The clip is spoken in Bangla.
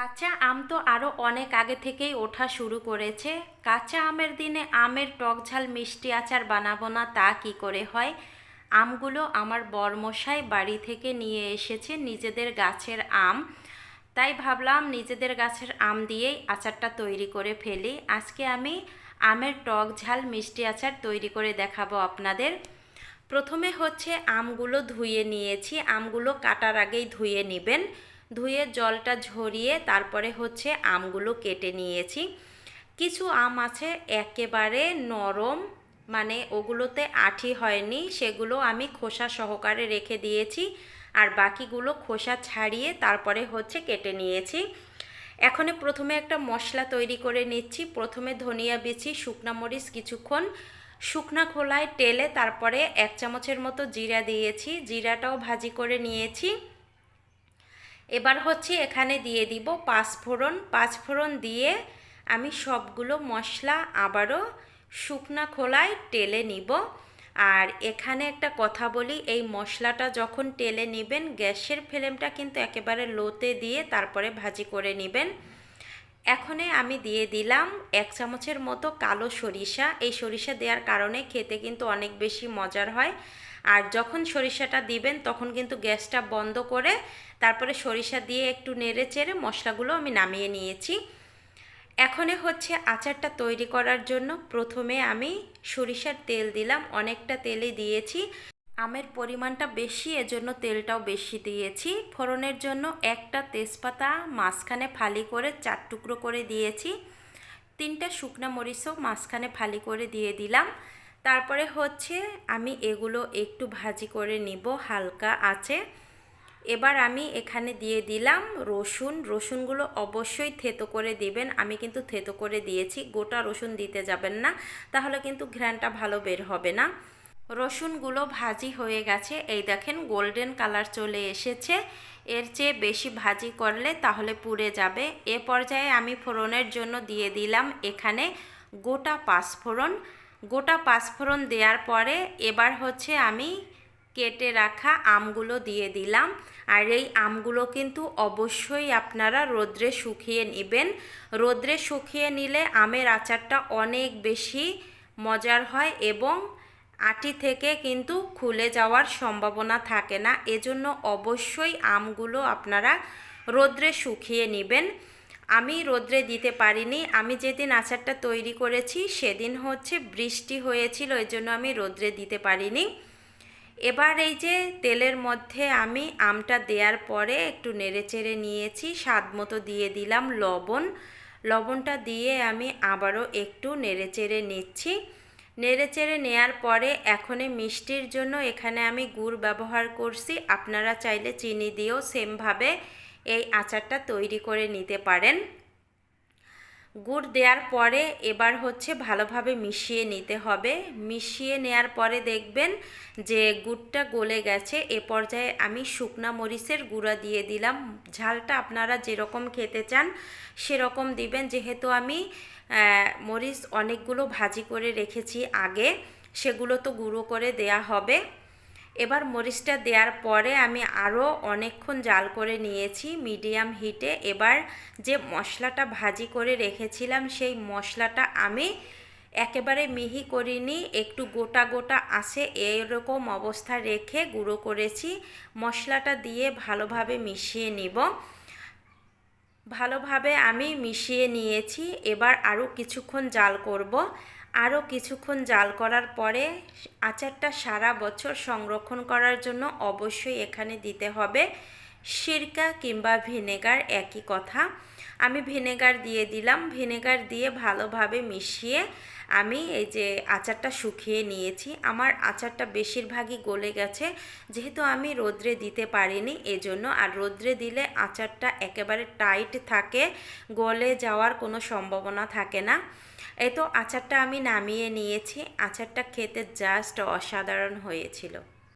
কাঁচা আম তো আরও অনেক আগে থেকেই ওঠা শুরু করেছে। কাঁচা আমের দিনে আমের টক ঝাল মিষ্টি আচার বানাবো না তা কি করে হয়? আমগুলো আমার বরমশাই বাড়ি থেকে নিয়ে এসেছে নিজেদের গাছের আম। তাই ভাবলাম নিজেদের গাছের আম দিয়েই আচারটা তৈরি করে ফেলি। আজকে আমি আমের টক ঝাল মিষ্টি আচার তৈরি করে দেখাবো আপনাদের। প্রথমে হচ্ছে আমগুলো ধুয়ে নিয়েছি। আমগুলো কাটার আগেই ধুয়ে নেবেন। ধুয়ে জলটা ঝরিয়ে তারপরে হচ্ছে আমগুলো কেটে নিয়েছি। কিছু আম আছে একেবারে নরম মানে ওগুলোতে আঠি হয়নি, সেগুলো আমি খোসা সহকারে রেখে দিয়েছি আর বাকিগুলো খোসা ছাড়িয়ে তারপরে হচ্ছে কেটে নিয়েছি। এখন প্রথমে একটা মশলা তৈরি করে নিচ্ছি। প্রথমে ধনিয়া বিচি, শুকনা মরিচ কিছুক্ষণ, শুকনা খোলায় টেলে তারপরে এক চামচের মতো জিরা দিয়েছি। জিরাটাও ভাজি করে নিয়েছি। এবার হচ্ছে এখানে দিয়ে দিব পাঁচফোড়ন পাঁচফোড়ন দিয়ে আমি সবগুলো মশলা আবারও শুকনা খোলায় টেলে নিব। আর এখানে একটা কথা বলি, এই মশলাটা যখন টেলে নেবেন, গ্যাসের ফ্লেমটা কিন্তু একেবারে লোতে দিয়ে তারপরে ভাজি করে নেবেন। এখনে আমি দিয়ে দিলাম এক চামচের মতো কালো সরিষা। এই সরিষা দেওয়ার কারণে খেতে কিন্তু অনেক বেশি মজার হয়। আর যখন সরিষাটা দিবেন, তখন কিন্তু গ্যাসটা বন্ধ করে তারপরে সরিষা দিয়ে একটু নেড়ে চেড়ে মশলাগুলো আমি নামিয়ে নিয়েছি। এখনে হচ্ছে আচারটা তৈরি করার জন্য প্রথমে আমি সরিষার তেল দিলাম, অনেকটা তেলে দিয়েছি। আমের পরিমাণটা বেশি, এজন্য তেলটাও বেশি দিয়েছি। ফোড়নের জন্য একটা তেজপাতা মাঝখানে ফালি করে চার টুকরো করে দিয়েছি। তিনটা শুকনো মরিচও মাঝখানে ফালি করে দিয়ে দিলাম। তারপরে হচ্ছে আমি এগুলো একটু ভাজি করে নিব, হালকা আছে। এবার আমি এখানে দিয়ে দিলাম রসুন। রসুনগুলো অবশ্যই থেতো করে দিবেন। আমি কিন্তু থেতো করে দিয়েছি, গোটা রসুন দিতে যাবেন না, তাহলে কিন্তু ঘ্রানটা ভালো বের হবে না। রসুনগুলো ভাজি হয়ে গেছে। এই দেখেন, গোল্ডেন কালার চলে এসেছে। এর চেয়ে বেশি ভাজি করলে তাহলে পুড়ে যাবে। এ পর্যায়ে আমি ফোড়নের জন্য দিয়ে দিলাম এখানে গোটা পাঁচফোড়ন। গোটা পাঁচফোড়ন দেওয়ার পরে এবার হচ্ছে আমি কেটে রাখা আমগুলো দিয়ে দিলাম। আর এই আমগুলো কিন্তু অবশ্যই আপনারা রোদ্রে শুকিয়ে নেবেন। রোদ্রে শুকিয়ে নিলে আমের আচারটা অনেক বেশি মজার হয় এবং আটি থেকে কিন্তু খুলে যাওয়ার সম্ভাবনা থাকে না। এজন্য অবশ্যই আমগুলো আপনারা রোদ্রে শুকিয়ে নেবেন। আমি রোদ্রে দিতে পারিনি, আমি যেদিন আচারটা তৈরি করেছি সেদিন হচ্ছে বৃষ্টি হয়েছিল এই জন্য আমি রোদ্রে দিতে পারিনি। এবার এই যে তেলের মধ্যে আমি আমটা দেওয়ার পরে একটু নেড়েচেড়ে নিয়েছি, স্বাদ মতো দিয়ে দিলাম লবণ। লবণটা দিয়ে আমি আবারও একটু নেড়েচেড়ে নিচ্ছি। নেড়েচেড়ে নেয়ার পরে এখনে মিষ্টির জন্য এখানে আমি গুড় ব্যবহার করছি, আপনারা চাইলে চিনি দিয়েও সেমভাবে এই আচারটা তৈরি করে নিতে পারেন। গুড় দেওয়ার পরে এবার হচ্ছে ভালোভাবে মিশিয়ে নিতে হবে। মিশিয়ে নেয়ার পরে দেখবেন যে গুড়টা গলে গেছে। এ পর্যায়ে আমি শুকনা মরিচের গুঁড়া দিয়ে দিলাম। ঝালটা আপনারা যেরকম খেতে চান সেরকম দিবেন। যেহেতু আমি মরিচ অনেকগুলো ভাজি করে রেখেছি আগে, সেগুলো তো গুঁড়ো করে দেয়া হবে। এবার মরিচটা দেওয়ার পরে আমি আরও অনেকক্ষণ জাল করে নিয়েছি মিডিয়াম হিটে। এবার যে মশলাটা ভাজি করে রেখেছিলাম, সেই মশলাটা আমি একেবারে মিহি করিনি, একটু গোটা গোটা আছে এরকম অবস্থা রেখে গুঁড়ো করেছি। মশলাটা দিয়ে ভালোভাবে মিশিয়ে নিব। ভালোভাবে আমি মিশিয়ে নিয়েছি। এবার আরও কিছুক্ষণ জাল করব। আরও কিছুক্ষণ জাল করার পরে আচারটা সারা বছর সংরক্ষণ করার জন্য অবশ্যই এখানে দিতে হবে সিরকা কিংবা ভিনেগার একই কথা। আমি ভিনেগার দিয়ে দিলাম। ভিনেগার দিয়ে ভালোভাবে মিশিয়ে আমি এই যে আচারটা শুকিয়ে নিয়েছি, আমার আচারটা বেশিরভাগই গলে গেছে। যেহেতু আমি রোদ্রে দিতে পারিনি, এজন্য আর রোদ্রে দিলে আচারটা একেবারে টাইট থাকে, গলে যাওয়ার কোনো সম্ভাবনা থাকে না। এই তো আচারটা আমি নামিয়ে নিয়েছি। আচারটা খেতে জাস্ট অসাধারণ হয়েছিল।